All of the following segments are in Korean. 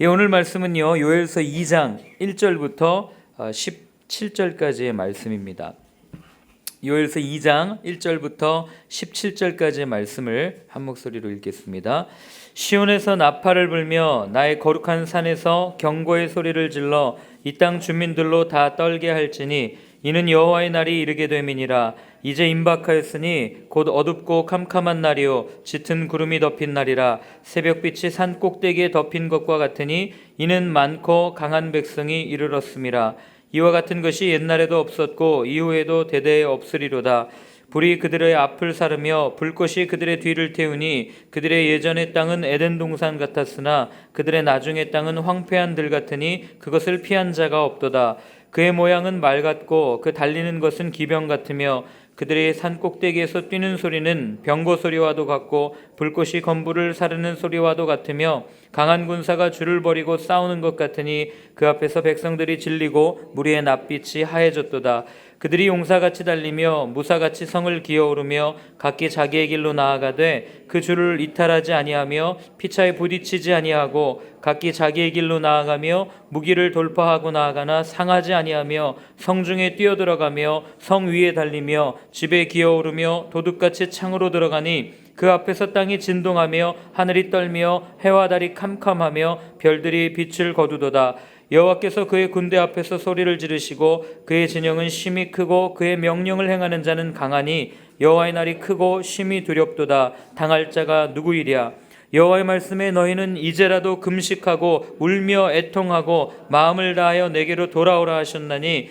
예, 오늘 말씀은요. 요엘서 2장 1절부터 17절까지의 말씀입니다. 요엘서 2장 1절부터 17절까지의 말씀을 한 목소리로 읽겠습니다. 시온에서 나팔을 불며 나의 거룩한 산에서 경고의 소리를 질러 이 땅 주민들로 다 떨게 할지니 이는 여호와의 날이 이르게 됨이니라 이제 임박하였으니 곧 어둡고 캄캄한 날이요 짙은 구름이 덮인 날이라 새벽빛이 산 꼭대기에 덮인 것과 같으니 이는 많고 강한 백성이 이르렀음이라 이와 같은 것이 옛날에도 없었고 이후에도 대대에 없으리로다. 불이 그들의 앞을 사르며 불꽃이 그들의 뒤를 태우니 그들의 예전의 땅은 에덴 동산 같았으나 그들의 나중의 땅은 황폐한 들 같으니 그것을 피한 자가 없도다. 그의 모양은 말 같고 그 달리는 것은 기병 같으며 그들의 산 꼭대기에서 뛰는 소리는 병거 소리와도 같고 불꽃이 건불을 사르는 소리와도 같으며 강한 군사가 줄을 버리고 싸우는 것 같으니 그 앞에서 백성들이 질리고 무리의 낯빛이 하얘졌도다 그들이 용사같이 달리며 무사같이 성을 기어오르며 각기 자기의 길로 나아가되 그 줄을 이탈하지 아니하며 피차에 부딪히지 아니하고 각기 자기의 길로 나아가며 무기를 돌파하고 나아가나 상하지 아니하며 성중에 뛰어들어가며 성 위에 달리며 집에 기어오르며 도둑같이 창으로 들어가니 그 앞에서 땅이 진동하며 하늘이 떨며 해와 달이 캄캄하며 별들이 빛을 거두도다 여호와께서 그의 군대 앞에서 소리를 지르시고 그의 진영은 심히 크고 그의 명령을 행하는 자는 강하니 여호와의 날이 크고 심히 두렵도다. 당할 자가 누구이랴? 여호와의 말씀에 너희는 이제라도 금식하고 울며 애통하고 마음을 다하여 내게로 돌아오라 하셨나니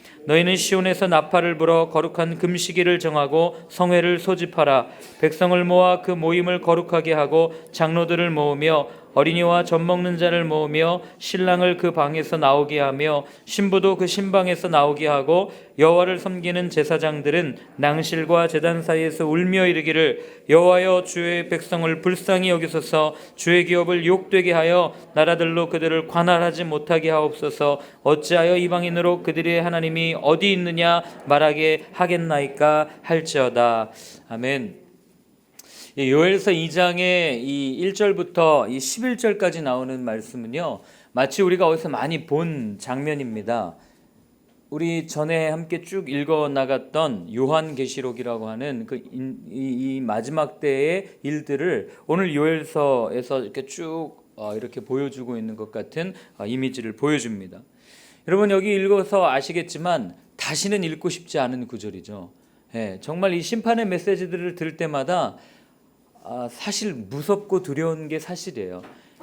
너희는 시온에서 나팔을 불어 거룩한 금시기를 정하고 성회를 소집하라. 백성을 모아 그 모임을 거룩하게 하고 장로들을 모으며 어린이와 젖 먹는 자를 모으며 신랑을 그 방에서 나오게 하며 신부도 그 신방에서 나오게 하고 여호와를 섬기는 제사장들은 낭실과 제단 사이에서 울며 이르기를 여호와여 주의 백성을 불쌍히 여기소서. 주의 기업을 욕되게 하여 나라들로 그들을 관할하지 못하게 하옵소서. 어찌하여 이방인으로 그들의 하나님이 어디 있느냐 말하게 하겠나이까 할지어다. 아멘. 이 요엘서 2장의 이 1절부터 이 11절까지 나오는 말씀은요. 마치 우리가 어디서 많이 본 장면입니다. 우리 전에 함께 쭉 읽어 나갔던 요한계시록이라고 하는 그 이 마지막 때의 일들을 오늘 요엘서에서 이렇게 쭉 어, 이렇게 보여주고 있는 것 같은 어, 이미지를 보여줍니다. 여러분 여기 읽어서 아시겠지만 다시는 읽고 싶지 않은 구절이죠. 예, 정말 이 심판의 메시지들을 들을 때마다 아, 사실 무섭고 두려운 게 사실이에요.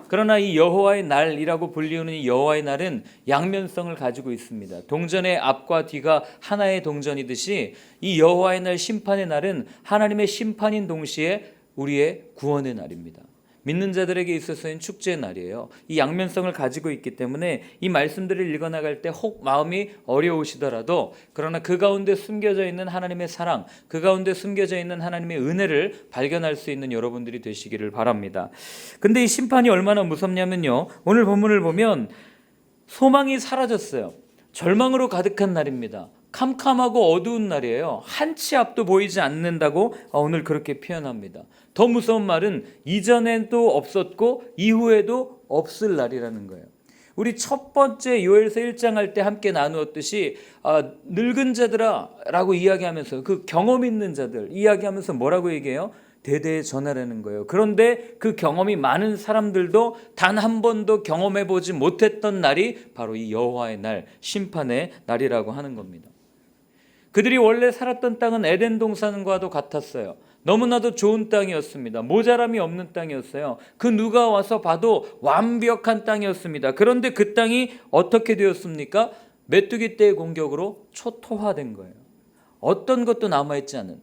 그러나 이 여호와의 날이라고 불리우는 이 여호와의 날은 양면성을 가지고 있습니다. 동전의 앞과 뒤가 하나의 동전이듯이 이 여호와의 날 심판의 날은 하나님의 심판인 동시에 우리의 구원의 날입니다. 믿는 자들에게 있어서는 축제의 날이에요. 이 양면성을 가지고 있기 때문에 이 말씀들을 읽어 나갈 때 혹 마음이 어려우시더라도 그러나 그 가운데 숨겨져 있는 하나님의 사랑, 그 가운데 숨겨져 있는 하나님의 은혜를 발견할 수 있는 여러분들이 되시기를 바랍니다. 근데 이 심판이 얼마나 무섭냐면요. 오늘 본문을 보면 소망이 사라졌어요. 절망으로 가득한 날입니다. 캄캄하고 어두운 날이에요. 한 치 앞도 보이지 않는다고 오늘 그렇게 표현합니다. 더 무서운 말은 이전에도 없었고 이후에도 없을 날이라는 거예요. 우리 첫 번째 요엘서 1장 할 때 함께 나누었듯이 아, 늙은 자들아라고 이야기하면서 그 경험 있는 자들 이야기하면서 뭐라고 얘기해요? 대대에 전하라는 거예요. 그런데 그 경험이 많은 사람들도 단 한 번도 경험해 보지 못했던 날이 바로 이 여호와의 날, 심판의 날이라고 하는 겁니다. 그들이 원래 살았던 땅은 에덴 동산과도 같았어요. 너무나도 좋은 땅이었습니다. 모자람이 없는 땅이었어요. 그 누가 와서 봐도 완벽한 땅이었습니다. 그런데 그 땅이 어떻게 되었습니까? 메뚜기 떼의 공격으로 초토화된 거예요. 어떤 것도 남아있지 않은.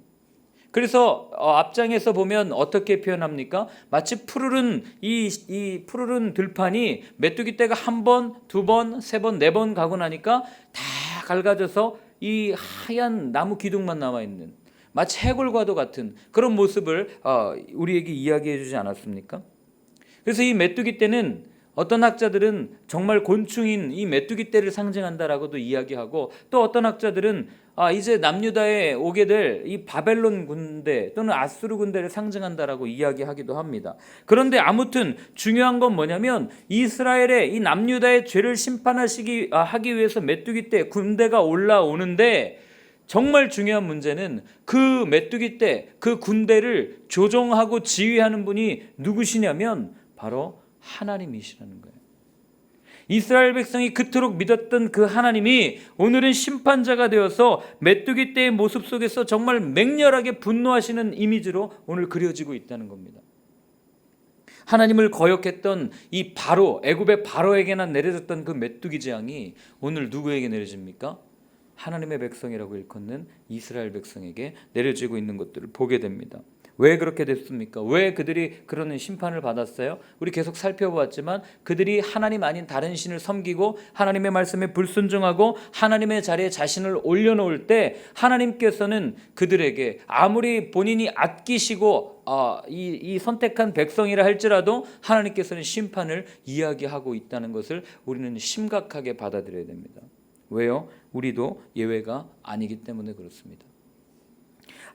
그래서 어, 앞장에서 보면 어떻게 표현합니까? 마치 푸르른 이, 이 푸르른 들판이 메뚜기 떼가 한 번, 두 번, 세 번, 네 번 가고 나니까 다 갈가져서 이 하얀 나무 기둥만 남아 있는 마치 해골과도 같은 그런 모습을 어, 우리에게 이야기해 주지 않았습니까? 그래서 이 메뚜기 떼는 어떤 학자들은 정말 곤충인 이 메뚜기 떼를 상징한다라고도 이야기하고 또 어떤 학자들은 아 이제 남유다에 오게 될 이 바벨론 군대 또는 아수르 군대를 상징한다라고 이야기하기도 합니다. 그런데 아무튼 중요한 건 뭐냐면 이스라엘의 이 남유다의 죄를 심판하시기 아, 하기 위해서 메뚜기 떼 군대가 올라오는데 정말 중요한 문제는 그 메뚜기 때그 군대를 조종하고 지휘하는 분이 누구시냐면 바로 하나님이시라는 거예요. 이스라엘 백성이 그토록 믿었던 그 하나님이 오늘은 심판자가 되어서 메뚜기 떼의 모습 속에서 정말 맹렬하게 분노하시는 이미지로 오늘 그려지고 있다는 겁니다. 하나님을 거역했던 이 바로 애굽의 바로에게나 내려졌던 그 메뚜기 재앙이 오늘 누구에게 내려집니까? 하나님의 백성이라고 일컫는 이스라엘 백성에게 내려지고 있는 것들을 보게 됩니다. 왜 그렇게 됐습니까? 왜 그들이 그런 심판을 받았어요? 우리 계속 살펴보았지만 그들이 하나님 아닌 다른 신을 섬기고 하나님의 말씀에 불순종하고 하나님의 자리에 자신을 올려놓을 때 하나님께서는 그들에게 아무리 본인이 아끼시고 어, 이, 이 선택한 백성이라 할지라도 하나님께서는 심판을 이야기하고 있다는 것을 우리는 심각하게 받아들여야 됩니다. 왜요? 우리도 예외가 아니기 때문에 그렇습니다.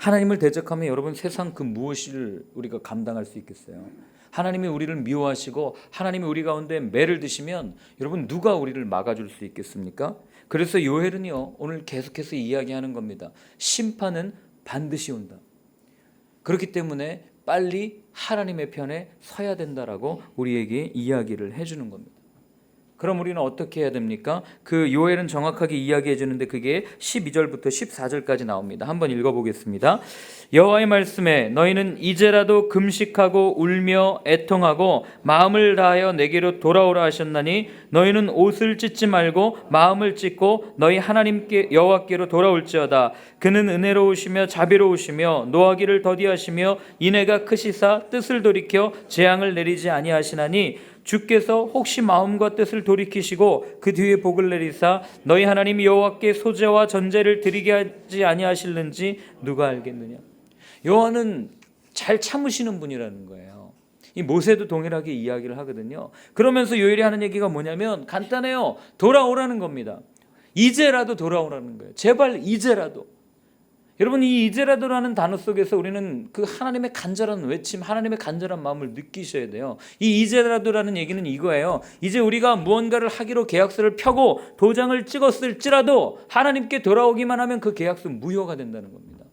하나님을 대적하면 여러분 세상 그 무엇을 우리가 감당할 수 있겠어요? 하나님이 우리를 미워하시고 하나님이 우리 가운데 매를 드시면 여러분 누가 우리를 막아줄 수 있겠습니까? 그래서 요엘은요 오늘 계속해서 이야기하는 겁니다. 심판은 반드시 온다. 그렇기 때문에 빨리 하나님의 편에 서야 된다라고 우리에게 이야기를 해주는 겁니다. 그럼 우리는 어떻게 해야 됩니까? 그 요엘은 정확하게 이야기해 주는데 그게 12절부터 14절까지 나옵니다. 한번 읽어 보겠습니다. 여호와의 말씀에 너희는 이제라도 금식하고 울며 애통하고 마음을 다하여 내게로 돌아오라 하셨나니 너희는 옷을 찢지 말고 마음을 찢고 너희 하나님께 여호와께로 돌아올지어다 그는 은혜로우시며 자비로우시며 노하기를 더디하시며 인애가 크시사 뜻을 돌이켜 재앙을 내리지 아니하시나니 주께서 혹시 마음과 뜻을 돌이키시고 그 뒤에 복을 내리사 너희 하나님 여호와께 소제와 전제를 드리게 하지 아니하실는지 누가 알겠느냐 여호와는 잘 참으시는 분이라는 거예요. 이 모세도 동일하게 이야기를 하거든요. 그러면서 요엘이 하는 얘기가 뭐냐면 간단해요. 돌아오라는 겁니다. 이제라도 돌아오라는 거예요. 제발 이제라도. 여러분 이 이제라도라는 단어 속에서 우리는 그 하나님의 간절한 외침, 하나님의 간절한 마음을 느끼셔야 돼요. 이 이제라도라는 얘기는 이거예요. 이제 우리가 무언가를 하기로 계약서를 펴고 도장을 찍었을지라도 하나님께 돌아오기만 하면 그 계약서 무효가 된다는 겁니다.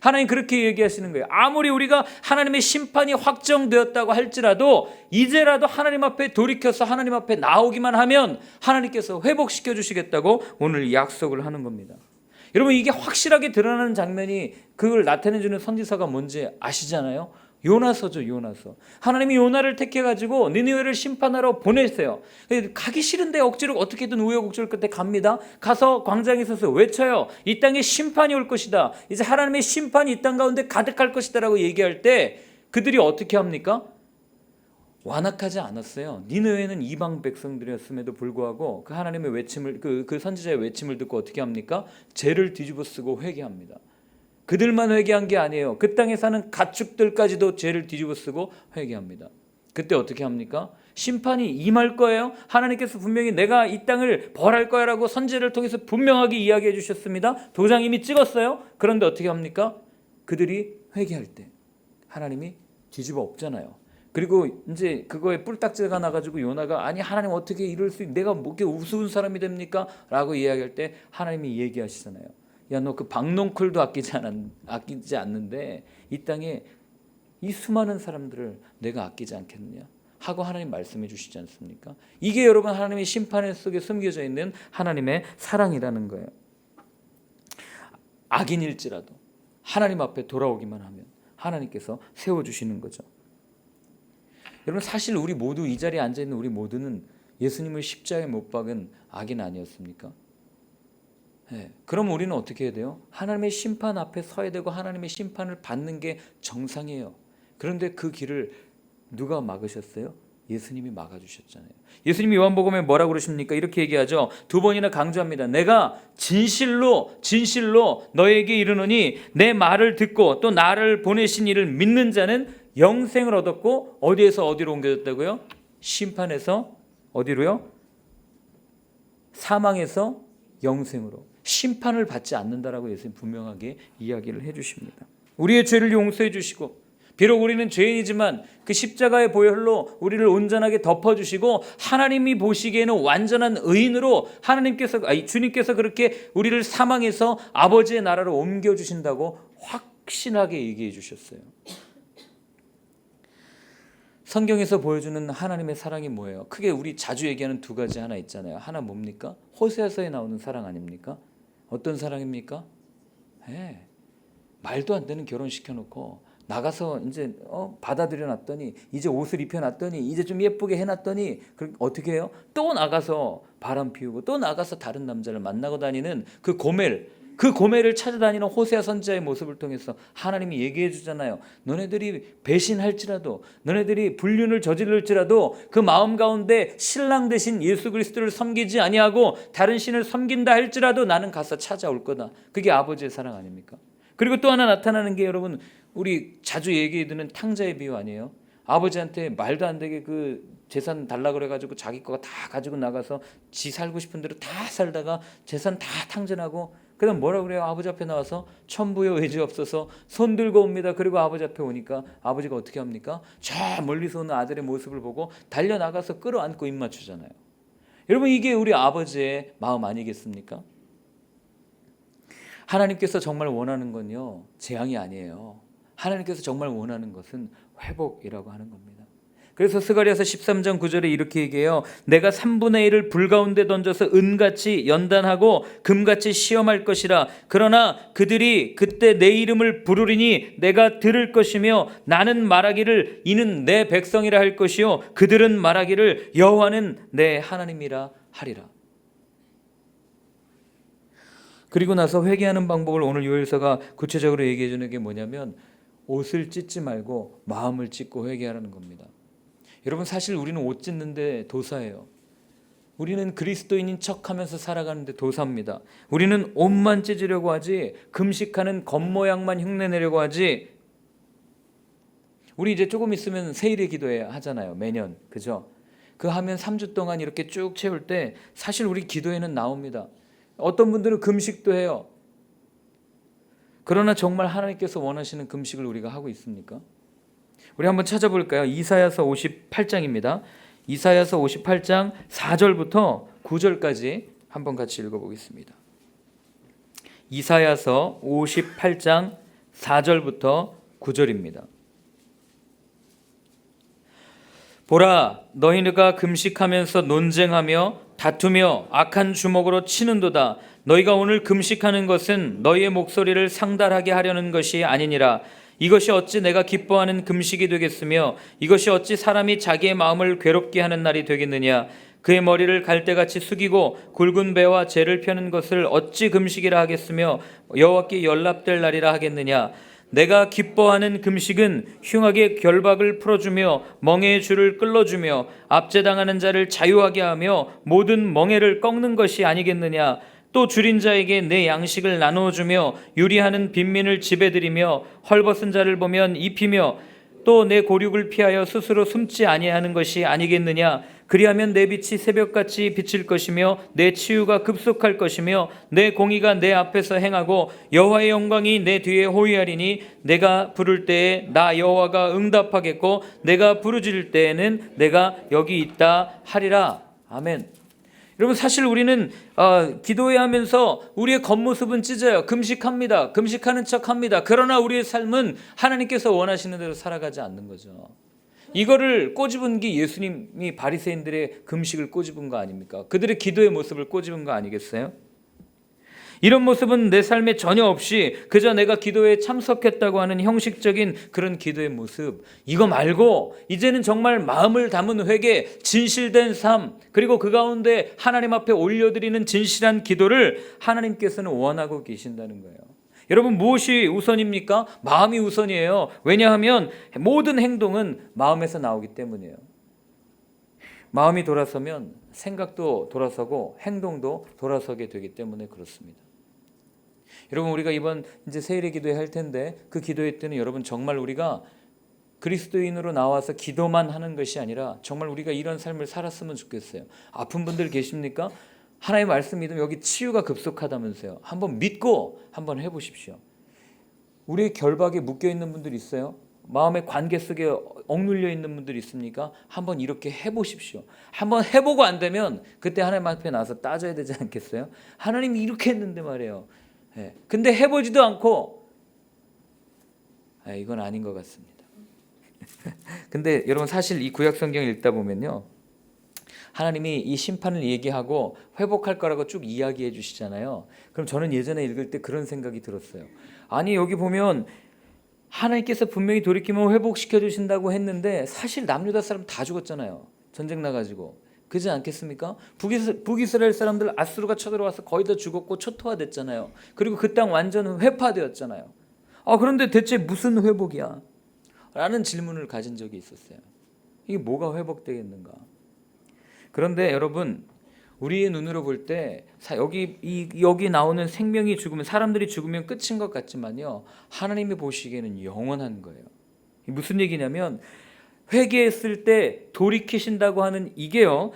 하나님 그렇게 얘기하시는 거예요. 아무리 우리가 하나님의 심판이 확정되었다고 할지라도 이제라도 하나님 앞에 돌이켜서 하나님 앞에 나오기만 하면 하나님께서 회복시켜 주시겠다고 오늘 약속을 하는 겁니다. 여러분 이게 확실하게 드러나는 장면이 그걸 나타내 주는 선지서가 뭔지 아시잖아요. 요나서죠, 요나서. 하나님이 요나를 택해 가지고 니느웨를 심판하러 보냈어요. 가기 싫은데 억지로 어떻게든 우여곡절 끝에 갑니다. 가서 광장에 서서 외쳐요. 이 땅에 심판이 올 것이다. 이제 하나님의 심판이 이 땅 가운데 가득할 것이다라고 얘기할 때 그들이 어떻게 합니까? 완악하지 않았어요. 니느웨는 이방 백성들이었음에도 불구하고 그 하나님의 외침을 그, 그 선지자의 외침을 듣고 어떻게 합니까? 죄를 뒤집어 쓰고 회개합니다. 그들만 회개한 게 아니에요. 그 땅에 사는 가축들까지도 죄를 뒤집어 쓰고 회개합니다. 그때 어떻게 합니까? 심판이 임할 거예요. 하나님께서 분명히 내가 이 땅을 벌할 거야라고 선지를 통해서 분명하게 이야기해 주셨습니다. 도장 이미 찍었어요. 그런데 어떻게 합니까? 그들이 회개할 때 하나님이 뒤집어 엎잖아요. 그리고 이제 그거에 뿔딱지가 나가지고 요나가 아니 하나님 어떻게 이럴 수 내가 뭐게 우스운 사람이 됩니까?라고 이야기할 때 하나님이 얘기하시잖아요. 야 너 그 박농쿨도 아끼지 않 아끼지 않는데 이 땅에 이 수많은 사람들을 내가 아끼지 않겠느냐 하고 하나님 말씀해 주시지 않습니까? 이게 여러분 하나님의 심판 속에 숨겨져 있는 하나님의 사랑이라는 거예요. 악인일지라도 하나님 앞에 돌아오기만 하면 하나님께서 세워 주시는 거죠. 여러분 사실 우리 모두 이 자리에 앉아 있는 우리 모두는 예수님을 십자가에 못 박은 악인 아니었습니까? 네. 그럼 우리는 어떻게 해야 돼요? 하나님의 심판 앞에 서야 되고 하나님의 심판을 받는 게 정상이에요. 그런데 그 길을 누가 막으셨어요? 예수님이 막아주셨잖아요. 예수님이 요한복음에 뭐라고 그러십니까? 이렇게 얘기하죠. 두 번이나 강조합니다. 내가 진실로 진실로 너에게 이르노니 내 말을 듣고 또 나를 보내신 이를 믿는 자는 영생을 얻었고 어디에서 어디로 옮겨졌다고요? 심판에서 어디로요? 사망에서 영생으로 심판을 받지 않는다라고 예수님 분명하게 이야기를 해 주십니다. 우리의 죄를 용서해 주시고 비록 우리는 죄인이지만 그 십자가의 보혈로 우리를 온전하게 덮어 주시고 하나님이 보시기에는 완전한 의인으로 하나님께서 아니 주님께서 그렇게 우리를 사망해서 아버지의 나라로 옮겨 주신다고 확신하게 얘기해 주셨어요. 성경에서 보여주는 하나님의 사랑이 뭐예요? 크게 우리 자주 얘기하는 두 가지 하나 있잖아요. 하나 뭡니까? 호세아서에 나오는 사랑 아닙니까? 어떤 사랑입니까? 예. 말도 안 되는 결혼 시켜놓고 나가서 이제 어, 받아들여 놨더니 이제 옷을 입혀 놨더니 이제 좀 예쁘게 해 놨더니 그 어떻게 해요? 또 나가서 바람 피우고 또 나가서 다른 남자를 만나고 다니는 그 고멜 그 고멜을 찾아다니는 호세아 선지자의 모습을 통해서 하나님이 얘기해 주잖아요. 너네들이 배신할지라도 너네들이 불륜을 저질를지라도 그 마음 가운데 신랑 대신 예수 그리스도를 섬기지 아니하고 다른 신을 섬긴다 할지라도 나는 가서 찾아올 거다. 그게 아버지의 사랑 아닙니까? 그리고 또 하나 나타나는 게 여러분 우리 자주 얘기해 드는 탕자의 비유 아니에요? 아버지한테 말도 안 되게 그 재산 달라 그래 가지고 자기 거가 다 가지고 나가서 지 살고 싶은 대로 다 살다가 재산 다 탕진하고 그다음 뭐라 그래요? 아버지 앞에 나와서 천부여 의지 없어서 손 들고 옵니다. 그리고 아버지 앞에 오니까 아버지가 어떻게 합니까? 저 멀리서 오는 아들의 모습을 보고 달려 나가서 끌어안고 입 맞추잖아요. 여러분 이게 우리 아버지의 마음 아니겠습니까? 하나님께서 정말 원하는 건요 재앙이 아니에요. 하나님께서 정말 원하는 것은 회복이라고 하는 겁니다. 그래서 스가리아서 13장 9절에 이렇게 얘기해요. 내가 3분의 1을 불 가운데 던져서 은같이 연단하고 금같이 시험할 것이라. 그러나 그들이 그때 내 이름을 부르리니 내가 들을 것이며 나는 말하기를 이는 내 백성이라 할 것이요 그들은 말하기를 여호와는 내 하나님이라 하리라. 그리고 나서 회개하는 방법을 오늘 요일서가 구체적으로 얘기해 주는 게 뭐냐면 옷을 찢지 말고 마음을 찢고 회개하라는 겁니다. 여러분 사실 우리는 옷 찢는데 도사예요. 우리는 그리스도인인 척하면서 살아가는데 도사입니다. 우리는 옷만 찢으려고 하지 금식하는 겉모양만 흉내내려고 하지 우리 이제 조금 있으면 세일의 기도회 하잖아요. 매년. 그죠? 그 하면 3주 동안 이렇게 쭉 채울 때 사실 우리 기도회는 나옵니다. 어떤 분들은 금식도 해요. 그러나 정말 하나님께서 원하시는 금식을 우리가 하고 있습니까? 우리 한번 찾아볼까요? 이사야서 58장입니다. 이사야서 58장 4절부터 9절까지 한번 같이 읽어보겠습니다. 이사야서 58장 4절부터 9절입니다. 보라 너희가 금식하면서 논쟁하며 다투며 악한 주먹으로 치는도다 너희가 오늘 금식하는 것은 너희의 목소리를 상달하게 하려는 것이 아니니라 이것이 어찌 내가 기뻐하는 금식이 되겠으며 이것이 어찌 사람이 자기의 마음을 괴롭게 하는 날이 되겠느냐? 그의 머리를 갈대같이 숙이고 굵은 배와 재를 펴는 것을 어찌 금식이라 하겠으며 여호와께 연락될 날이라 하겠느냐? 내가 기뻐하는 금식은 흉하게 결박을 풀어주며 멍에의 줄을 끌어주며 압제당하는 자를 자유하게 하며 모든 멍에를 꺾는 것이 아니겠느냐 또 줄인 자에게 내 양식을 나누어 주며 유리하는 빈민을 들이며 헐벗은 자를 보면 입히며 또 내 고륙을 피하여 스스로 숨지 아니하는 것이 아니겠느냐 그리하면 내 빛이 새벽같이 비칠 것이며 내 치유가 급속할 것이며 내 공의가 내 앞에서 행하고 여호와의 영광이 내 뒤에 호위하리니 내가 부를 때에 나 여호와가 응답하겠고 내가 부르짖을 때에는 내가 여기 있다 하리라 아멘. 여러분 사실 우리는 어, 기도회 하면서 우리의 겉모습은 찢어요. 금식합니다. 금식하는 척합니다. 그러나 우리의 삶은 하나님께서 원하시는 대로 살아가지 않는 거죠. 이거를 꼬집은 게 예수님이 바리새인들의 금식을 꼬집은 거 아닙니까? 그들의 기도의 모습을 꼬집은 거 아니겠어요? 이런 모습은 내 삶에 전혀 없이 그저 내가 기도에 참석했다고 하는 형식적인 그런 기도의 모습. 이거 말고 이제는 정말 마음을 담은 회개, 진실된 삶, 그리고 그 가운데 하나님 앞에 올려드리는 진실한 기도를 하나님께서는 원하고 계신다는 거예요. 여러분 무엇이 우선입니까? 마음이 우선이에요. 왜냐하면 모든 행동은 마음에서 나오기 때문이에요. 마음이 돌아서면 생각도 돌아서고 행동도 돌아서게 되기 때문에 그렇습니다. 여러분 우리가 이번 이제 세일의 기도회 할 텐데 그 기도회 때는 여러분 정말 우리가 그리스도인으로 나와서 기도만 하는 것이 아니라 정말 우리가 이런 삶을 살았으면 좋겠어요. 아픈 분들 계십니까? 하나님의 말씀 믿으면 여기 치유가 급속하다면서요. 한번 믿고 한번 해보십시오. 우리의 결박에 묶여 있는 분들 있어요? 마음의 관계 속에 억눌려 있는 분들 있습니까? 한번 이렇게 해보십시오. 한번 해보고 안 되면 그때 하나님 앞에 나서 따져야 되지 않겠어요? 하나님이 이렇게 했는데 말이에요. 예. 근데 해보지도 않고 아, 이건 아닌 것 같습니다. 근데 여러분 사실 이 구약 성경 읽다 보면요. 하나님이 이 심판을 얘기하고 회복할 거라고 쭉 이야기해 주시잖아요. 그럼 저는 예전에 읽을 때 그런 생각이 들었어요. 아니 여기 보면 하나님께서 분명히 돌이키면 회복시켜 주신다고 했는데 사실 남유다 사람 다 죽었잖아요. 전쟁 나가지고 그지 않겠습니까? 북이스, 북이스라엘 사람들 아수르가 쳐들어와서 거의 다 죽었고 초토화됐잖아요. 그리고 그 땅 완전 회파되었잖아요. 아 그런데 대체 무슨 회복이야? 라는 질문을 가진 적이 있었어요. 이게 뭐가 회복되겠는가? 그런데 여러분 우리의 눈으로 볼 때 여기 이, 여기 나오는 생명이 죽으면 사람들이 죽으면 끝인 것 같지만요 하나님이 보시기에는 영원한 거예요. 무슨 얘기냐면 회개했을 때 돌이키신다고 하는 이게요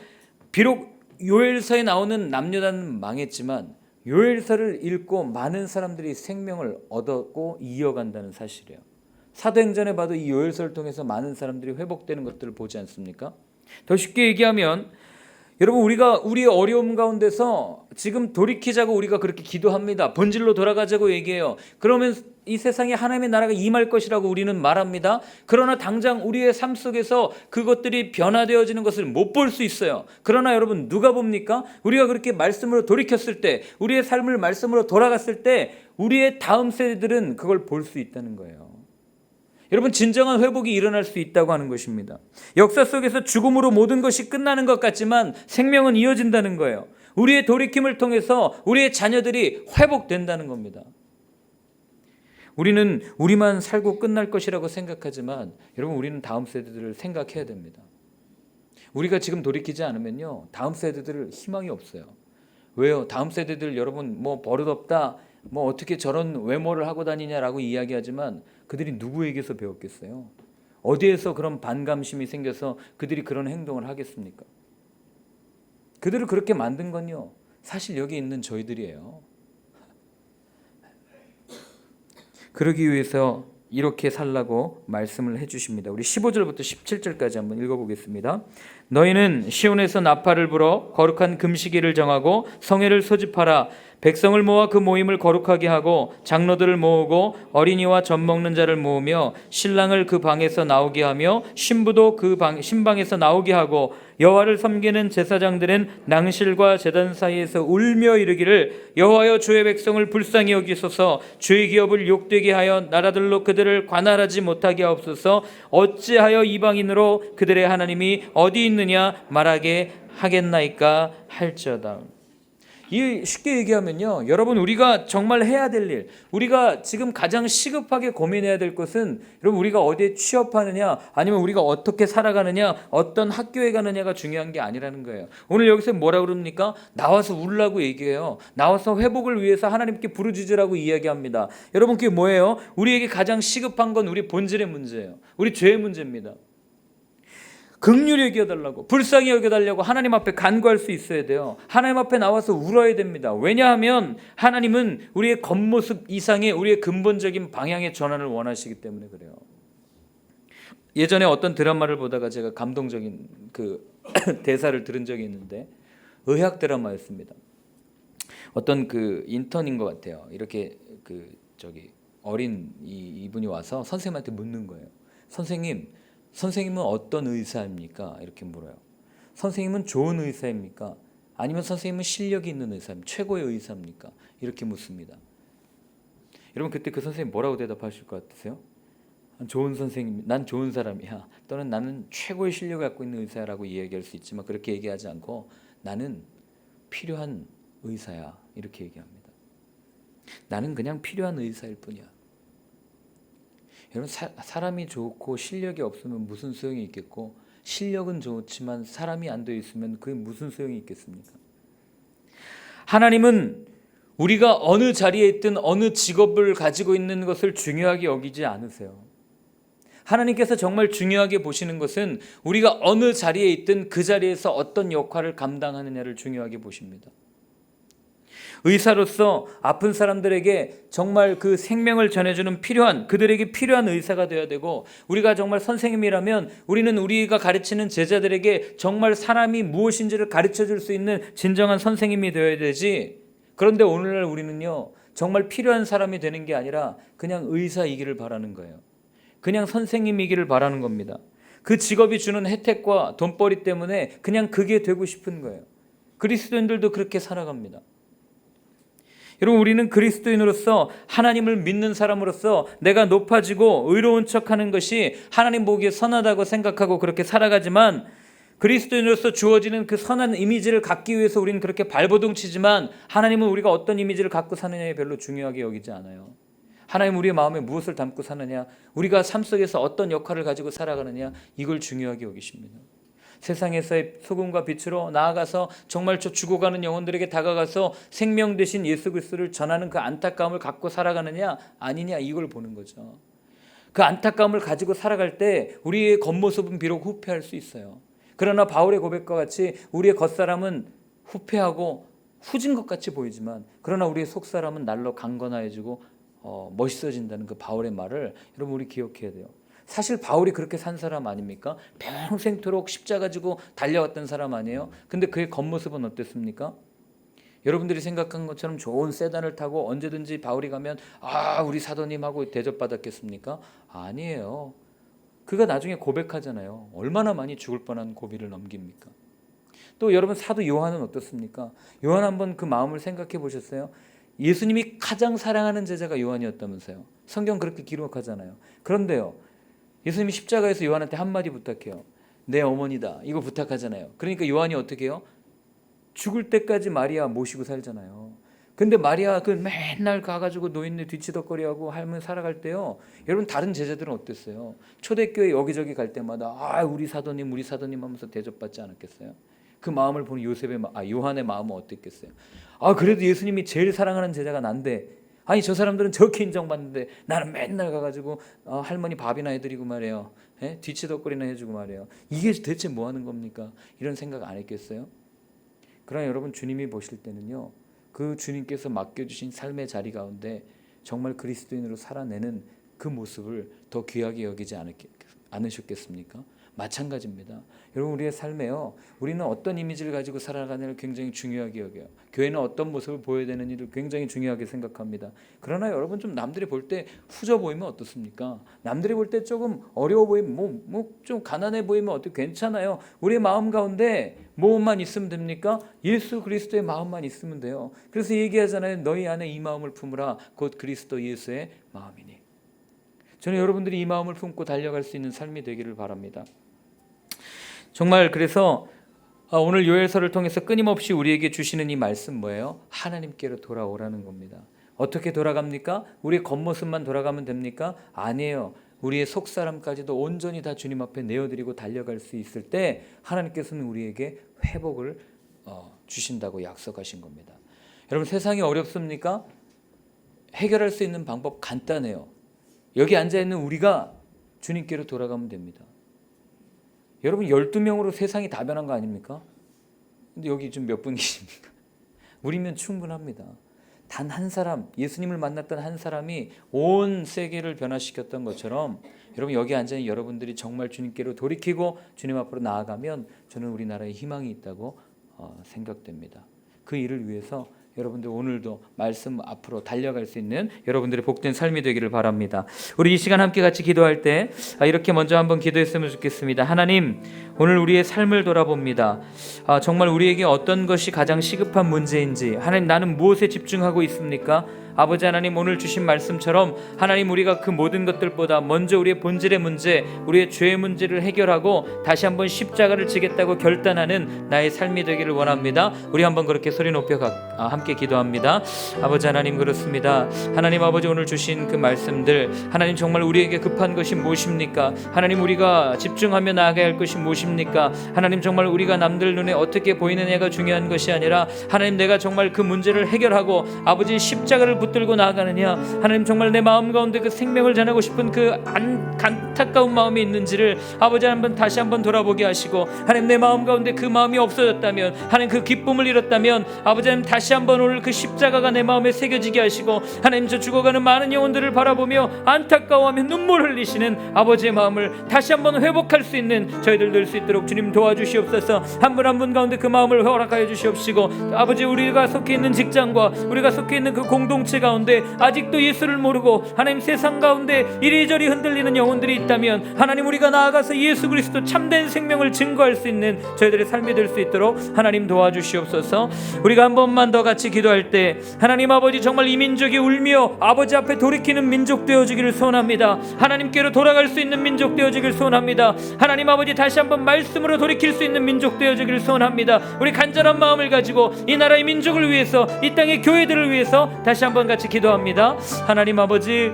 비록 요엘서에 나오는 남녀단 망했지만 요엘서를 읽고 많은 사람들이 생명을 얻었고 이어간다는 사실이에요. 사도행전에 봐도 이 요엘서를 통해서 많은 사람들이 회복되는 것들을 보지 않습니까? 더 쉽게 얘기하면 여러분 우리가 우리의 어려움 가운데서 지금 돌이키자고 우리가 그렇게 기도합니다. 본질로 돌아가자고 얘기해요. 그러면 이 세상에 하나님의 나라가 임할 것이라고 우리는 말합니다. 그러나 당장 우리의 삶 속에서 그것들이 변화되어지는 것을 못 볼 수 있어요. 그러나 여러분 누가 봅니까? 우리가 그렇게 말씀으로 돌이켰을 때, 우리의 삶을 말씀으로 돌아갔을 때, 우리의 다음 세대들은 그걸 볼 수 있다는 거예요. 여러분 진정한 회복이 일어날 수 있다고 하는 것입니다. 역사 속에서 죽음으로 모든 것이 끝나는 것 같지만 생명은 이어진다는 거예요. 우리의 돌이킴을 통해서 우리의 자녀들이 회복된다는 겁니다. 우리는 우리만 살고 끝날 것이라고 생각하지만 여러분 우리는 다음 세대들을 생각해야 됩니다. 우리가 지금 돌이키지 않으면요 다음 세대들 희망이 없어요. 왜요? 다음 세대들 여러분 뭐 버릇없다, 뭐 어떻게 저런 외모를 하고 다니냐라고 이야기하지만 그들이 누구에게서 배웠겠어요? 어디에서 그런 반감심이 생겨서 그들이 그런 행동을 하겠습니까? 그들을 그렇게 만든 건요. 사실 여기 있는 저희들이에요. 그러기 위해서 이렇게 살라고 말씀을 해 주십니다. 우리 15절부터 17절까지 한번 읽어 보겠습니다. 너희는 시온에서 나팔을 불어 거룩한 금식일을 정하고 성회를 소집하라 백성을 모아 그 모임을 거룩하게 하고 장로들을 모으고 어린이와 젖 먹는 자를 모으며 신랑을 그 방에서 나오게 하며 신부도 그 방, 신방에서 나오게 하고 여호와를 섬기는 제사장들은 낭실과 제단 사이에서 울며 이르기를 여호와여 주의 백성을 불쌍히 여기소서. 주의 기업을 욕되게 하여 나라들로 그들을 관할하지 못하게 하옵소서. 어찌하여 이방인으로 그들의 하나님이 어디 있느냐 말하게 하겠나이까 할지어다 이 쉽게 얘기하면요. 여러분 우리가 정말 해야 될 일, 우리가 지금 가장 시급하게 고민해야 될 것은 여러분 우리가 어디에 취업하느냐, 아니면 우리가 어떻게 살아가느냐, 어떤 학교에 가느냐가 중요한 게 아니라는 거예요. 오늘 여기서 뭐라 그럽니까? 나와서 울라고 얘기해요. 나와서 회복을 위해서 하나님께 부르짖으라고 이야기합니다. 여러분 그게 뭐예요? 우리에게 가장 시급한 건 우리 본질의 문제예요. 우리 죄의 문제입니다. 극률히 여겨달라고 불쌍히 여겨달라고 하나님 앞에 간구할 수 있어야 돼요. 하나님 앞에 나와서 울어야 됩니다. 왜냐하면 하나님은 우리의 겉모습 이상의 우리의 근본적인 방향의 전환을 원하시기 때문에 그래요. 예전에 어떤 드라마를 보다가 제가 감동적인 그 대사를 들은 적이 있는데 의학 드라마였습니다. 어떤 그 인턴인 것 같아요. 이렇게 그 저기 어린 이, 이분이 와서 선생님한테 묻는 거예요. 선생님 선생님은 어떤 의사입니까? 이렇게 물어요. 선생님은 좋은 의사입니까? 아니면 선생님은 실력이 있는 의사입니까? 최고의 의사입니까? 이렇게 묻습니다. 여러분 그때 그 선생님 뭐라고 대답하실 것 같으세요? 좋은 선생님, 난 좋은 사람이야. 또는 나는 최고의 실력을 갖고 있는 의사라고 이야기할 수 있지만 그렇게 얘기하지 않고 나는 필요한 의사야. 이렇게 얘기합니다. 나는 그냥 필요한 의사일 뿐이야. 여러분 사, 사람이 좋고 실력이 없으면 무슨 소용이 있겠고 실력은 좋지만 사람이 안 되어 있으면 그게 무슨 소용이 있겠습니까? 하나님은 우리가 어느 자리에 있든 어느 직업을 가지고 있는 것을 중요하게 여기지 않으세요. 하나님께서 정말 중요하게 보시는 것은 우리가 어느 자리에 있든 그 자리에서 어떤 역할을 감당하느냐를 중요하게 보십니다. 의사로서 아픈 사람들에게 정말 그 생명을 전해주는 필요한 그들에게 필요한 의사가 되어야 되고 우리가 정말 선생님이라면 우리는 우리가 가르치는 제자들에게 정말 사람이 무엇인지를 가르쳐 줄 수 있는 진정한 선생님이 되어야 되지. 그런데 오늘날 우리는요 정말 필요한 사람이 되는 게 아니라 그냥 의사이기를 바라는 거예요. 그냥 선생님이기를 바라는 겁니다. 그 직업이 주는 혜택과 돈벌이 때문에 그냥 그게 되고 싶은 거예요. 그리스도인들도 그렇게 살아갑니다 여러분 우리는 그리스도인으로서 하나님을 믿는 사람으로서 내가 높아지고 의로운 척하는 것이 하나님 보기에 선하다고 생각하고 그렇게 살아가지만 그리스도인으로서 주어지는 그 선한 이미지를 갖기 위해서 우리는 그렇게 발버둥 치지만 하나님은 우리가 어떤 이미지를 갖고 사느냐에 별로 중요하게 여기지 않아요. 하나님 우리의 마음에 무엇을 담고 사느냐, 우리가 삶 속에서 어떤 역할을 가지고 살아가느냐 이걸 중요하게 여기십니다. 세상에서의 소금과 빛으로 나아가서 정말 저 죽어가는 영혼들에게 다가가서 생명 대신 예수 그리스도를 전하는 그 안타까움을 갖고 살아가느냐 아니냐 이걸 보는 거죠. 그 안타까움을 가지고 살아갈 때 우리의 겉모습은 비록 후패할 수 있어요. 그러나 바울의 고백과 같이 우리의 겉사람은 후패하고 후진 것 같이 보이지만 그러나 우리의 속사람은 날로 강건해지고 어, 멋있어진다는 그 바울의 말을 여러분 우리 기억해야 돼요. 사실 바울이 그렇게 산 사람 아닙니까? 평생토록 십자가 지고 달려왔던 사람 아니에요? 근데 그의 겉모습은 어땠습니까? 여러분들이 생각한 것처럼 좋은 세단을 타고 언제든지 바울이 가면 아 우리 사도님하고 대접받았겠습니까? 아니에요. 그가 나중에 고백하잖아요. 얼마나 많이 죽을 뻔한 고비를 넘깁니까? 또 여러분 사도 요한은 어떻습니까? 요한 한번 그 마음을 생각해 보셨어요? 예수님이 가장 사랑하는 제자가 요한이었다면서요. 성경 그렇게 기록하잖아요. 그런데요. 예수님이 십자가에서 요한한테 한마디 부탁해요. 내 어머니다. 이거 부탁하잖아요. 그러니까 요한이 어떻게 해요? 죽을 때까지 마리아 모시고 살잖아요. 근데 마리아 그 맨날 가가지고 노인네 뒤치덕거리하고 할머니 살아갈 때요. 여러분 다른 제자들은 어땠어요? 초대교회 여기저기 갈 때마다 아 우리 사도님 우리 사도님 하면서 대접받지 않았겠어요? 그 마음을 보는 요셉의 아 요한의 마음은 어땠겠어요? 아 그래도 예수님이 제일 사랑하는 제자가 난데 아니 저 사람들은 저렇게 인정받는데 나는 맨날 가가지고 어, 할머니 밥이나 해드리고 말이에요. 예? 뒤치덕거리나 해주고 말이에요. 이게 대체 뭐 하는 겁니까? 이런 생각 안 했겠어요? 그러나 여러분 주님이 보실 때는요. 그 주님께서 맡겨주신 삶의 자리 가운데 정말 그리스도인으로 살아내는 그 모습을 더 귀하게 여기지 않 으셨겠습니까? 마찬가지입니다. 여러분 우리의 삶에요. 우리는 어떤 이미지를 가지고 살아가느냐를 굉장히 중요하게 여겨요. 교회는 어떤 모습을 보여야 되는지를 굉장히 중요하게 생각합니다. 그러나 여러분 좀 남들이 볼 때 후져 보이면 어떻습니까? 남들이 볼 때 조금 어려워 보이면 뭐뭐좀 가난해 보이면 어떻게 괜찮아요. 우리의 마음 가운데 뭐만 있으면 됩니까? 예수 그리스도의 마음만 있으면 돼요. 그래서 얘기하잖아요. 너희 안에 이 마음을 품으라 곧 그리스도 예수의 마음이니. 저는 여러분들이 이 마음을 품고 달려갈 수 있는 삶이 되기를 바랍니다. 정말 그래서 아, 오늘 요엘서를 통해서 끊임없이 우리에게 주시는 이 말씀 뭐예요? 하나님께로 돌아오라는 겁니다. 어떻게 돌아갑니까? 우리의 겉모습만 돌아가면 됩니까? 아니에요. 우리의 속사람까지도 온전히 다 주님 앞에 내어드리고 달려갈 수 있을 때 하나님께서는 우리에게 회복을 어, 주신다고 약속하신 겁니다. 여러분 세상이 어렵습니까? 해결할 수 있는 방법 간단해요. 여기 앉아 있는 우리가 주님께로 돌아가면 됩니다. 여러분 12명으로 세상이 다 변한 거 아닙니까? 근데 여기 지금 몇분 계십니까? 우리면 충분합니다. 단 한 사람, 예수님을 만났던 한 사람이 온 세계를 변화시켰던 것처럼 여러분 여기 앉아 있는 여러분들이 정말 주님께로 돌이키고 주님 앞으로 나아가면 저는 우리나라에 희망이 있다고 어, 생각됩니다. 그 일을 위해서 여러분들 오늘도 말씀 앞으로 달려갈 수 있는 여러분들의 복된 삶이 되기를 바랍니다. 우리 이 시간 함께 같이 기도할 때 아, 이렇게 먼저 한번 기도했으면 좋겠습니다. 하나님, 오늘 우리의 삶을 돌아봅니다. 아, 정말 우리에게 어떤 것이 가장 시급한 문제인지, 하나님 나는 무엇에 집중하고 있습니까? 아버지 하나님 오늘 주신 말씀처럼 하나님 우리가 그 모든 것들보다 먼저 우리의 본질의 문제, 우리의 죄의 문제를 해결하고 다시 한번 십자가를 지겠다고 결단하는 나의 삶이 되기를 원합니다. 우리 한번 그렇게 소리 높여 가, 아, 함께 기도합니다. 아버지 하나님 그렇습니다. 하나님 아버지 오늘 주신 그 말씀들 하나님 정말 우리에게 급한 것이 무엇입니까? 하나님 우리가 집중하며 나아가야 할 것이 무엇입니까? 하나님 정말 우리가 남들 눈에 어떻게 보이느냐가 중요한 것이 아니라 하나님 내가 정말 그 문제를 해결하고 아버지 십자가를 붙들고 나아가느냐? 하나님 정말 내 마음 가운데 그 생명을 전하고 싶은 그 안, 안타까운 마음이 있는지를 아버지 한번 다시 한번 돌아보게 하시고 하나님 내 마음 가운데 그 마음이 없어졌다면 하나님 그 기쁨을 잃었다면 아버지 하나님 다시 한번 오늘 그 십자가가 내 마음에 새겨지게 하시고 하나님 저 죽어가는 많은 영혼들을 바라보며 안타까워하며 눈물 흘리시는 아버지의 마음을 다시 한번 회복할 수 있는 저희들 될수 있도록 주님 도와주시옵소서. 한분 한분 가운데 그 마음을 허락하여 주시옵시고 아버지 우리가 속해 있는 직장과 우리가 속해 있는 그 공동체 가운데 아직도 예수를 모르고 하나님 세상 가운데 이리저리 흔들리는 영혼들이 있다면 하나님 우리가 나아가서 예수 그리스도 참된 생명을 증거할 수 있는 저희들의 삶이 될 수 있도록 하나님 도와주시옵소서. 우리가 한 번만 더 같이 기도할 때 하나님 아버지 정말 이 민족이 울며 아버지 앞에 돌이키는 민족 되어 주기를 소원합니다. 하나님께로 돌아갈 수 있는 민족 되어 주기를 소원합니다. 하나님 아버지 다시 한번 말씀으로 돌이킬 수 있는 민족 되어 주기를 소원합니다. 우리 간절한 마음을 가지고 이 나라의 민족을 위해서 이 땅의 교회들을 위해서 다시 한번 같이 기도합니다. 하나님 아버지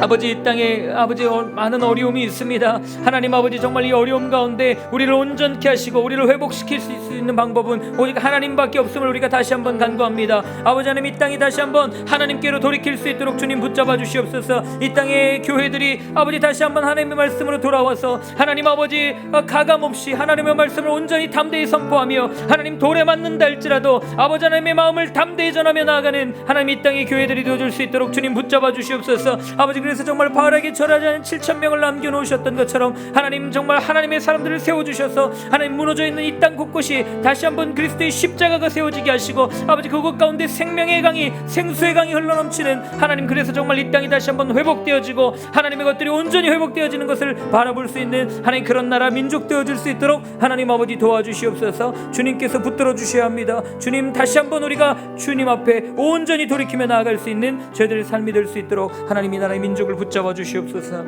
아버지 이 땅에 아버지 어- 많은 어려움이 있습니다. 하나님 아버지 정말 이 어려움 가운데 우리를 온전케 하시고 우리를 회복시킬 수 있는 방법은 오직 하나님밖에 없음을 우리가 다시 한번 간구합니다. 아버지 하나님 이 땅이 다시 한번 하나님께로 돌이킬 수 있도록 주님 붙잡아 주시옵소서. 이 땅의 교회들이 아버지 다시 한번 하나님의 말씀으로 돌아와서 하나님 아버지 어, 가감 없이 하나님의 말씀을 온전히 담대히 선포하며 하나님 돌에 맞는다 할지라도 아버지 하나님의 마음을 담대히 전하며 나아가는 하나님 이 땅의 교회들이 되어줄 수 있도록 주님 붙잡아 주시옵소서. 아버지 그래서 정말 바알에게 절하지 않은 7천 명을 남겨 놓으셨던 것처럼 하나님 정말 하나님의 사람들을 세워 주셔서 하나님 무너져 있는 이 땅 곳곳이 다시 한번 그리스도의 십자가가 세워지게 하시고 아버지 그곳 가운데 생명의 강이 생수의 강이 흘러넘치는 하나님 그래서 정말 이 땅이 다시 한번 회복되어지고 하나님의 것들이 온전히 회복되어지는 것을 바라볼 수 있는 하나님 그런 나라 민족 되어질 수 있도록 하나님 아버지 도와주시옵소서. 주님께서 붙들어 주셔야 합니다. 주님 다시 한번 우리가 주님 앞에 온전히 돌이키며 나아갈 수 있는 저희들의 삶이 될 수 있도록 하나님 이 나라의 민 족을 붙잡아 주시옵소서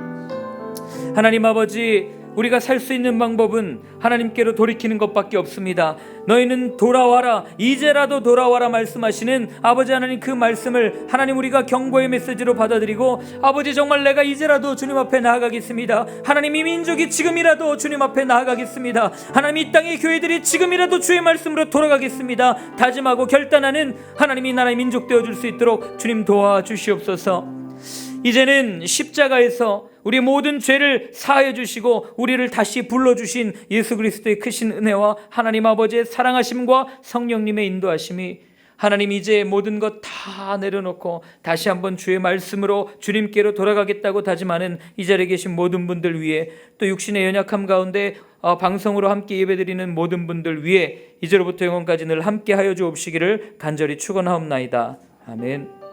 하나님 아버지 우리가 살 수 있는 방법은 하나님께로 돌이키는 것밖에 없습니다. 너희는 돌아와라 이제라도 돌아와라 말씀하시는 아버지 하나님 그 말씀을 하나님 우리가 경고의 메시지로 받아들이고 아버지 정말 내가 이제라도 주님 앞에 나아가겠습니다. 하나님 이 민족이 지금이라도 주님 앞에 나아가겠습니다. 하나님 이 땅의 교회들이 지금이라도 주의 말씀으로 돌아가겠습니다. 다짐하고 결단하는 하나님 이 나라의 민족 되어 줄 수 있도록 주님 도와주시옵소서. 이제는 십자가에서 우리 모든 죄를 사하여 주시고 우리를 다시 불러 주신 예수 그리스도의 크신 은혜와 하나님 아버지의 사랑하심과 성령님의 인도하심이 하나님 이제 모든 것 다 내려놓고 다시 한번 주의 말씀으로 주님께로 돌아가겠다고 다짐하는 이 자리에 계신 모든 분들 위해 또 육신의 연약함 가운데 어, 방송으로 함께 예배드리는 모든 분들 위해 이제로부터 영원까지 늘 함께 하여 주옵시기를 간절히 축원하옵나이다. 아멘.